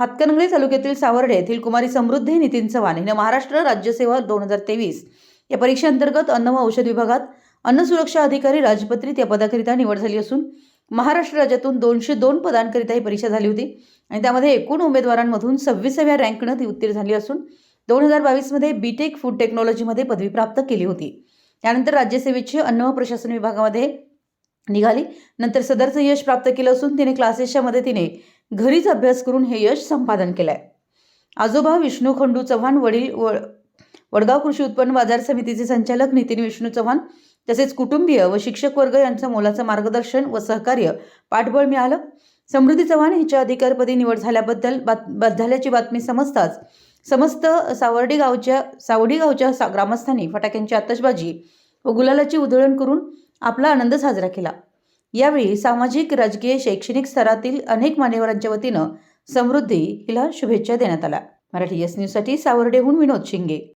हातकणंगले तालुक्यातील सावर्डे येथील कुमारी समृद्धी नितीन चव्हाण हिनं महाराष्ट्र राज्यसेवा दोन हजार तेवीस या परीक्षेअंतर्गत अन्न व औषध विभागात अन्न सुरक्षा अधिकारी राजपत्रित या पदाकरिता निवड झाली असून महाराष्ट्र राज्यातून दोनशे दोन पदांकरिता ही परीक्षा झाली होती. आणि त्यामध्ये एकूण उमेदवारांमधून सव्वीसाव्या रँकनं ती उत्तीर्ण झाली असून दोन हजार बावीसमध्ये बीटेक फूड टेक्नॉलॉजीमध्ये पदवी प्राप्त केली होती. त्यानंतर राज्यसेवेची अन्न व प्रशासन विभागामध्ये निघाली. नंतर सदरचं यश प्राप्त केलं असून तिने क्लासेसच्या मदतीने घरीच अभ्यास करून हे यश संपादन केलंय. आजोबा विष्णू खंडू चव्हाण वडील व वडगाव कृषी उत्पन्न बाजार समितीचे संचालक नितीन विष्णू चव्हाण तसेच कुटुंबीय व शिक्षक वर्ग यांचं मोलाचं मार्गदर्शन व सहकार्य पाठबळ मिळालं. समृद्धी चव्हाण हिच्या अधिकारपदी निवड झाल्याबद्दल बात झाल्याची बातमी समजताच समस्त सावर्डी गावच्या सावडी गावच्या सा ग्रामस्थांनी फटाक्यांची आतषबाजी व गुलालाची उधळण करून आपला आनंद साजरा केला. यावेळी सामाजिक राजकीय शैक्षणिक स्तरातील अनेक मान्यवरांच्या वतीनं समृद्धी हिला शुभेच्छा देण्यात आल्या. मराठी एस न्यूजसाठी सावर्डेहून विनोद शिंगे.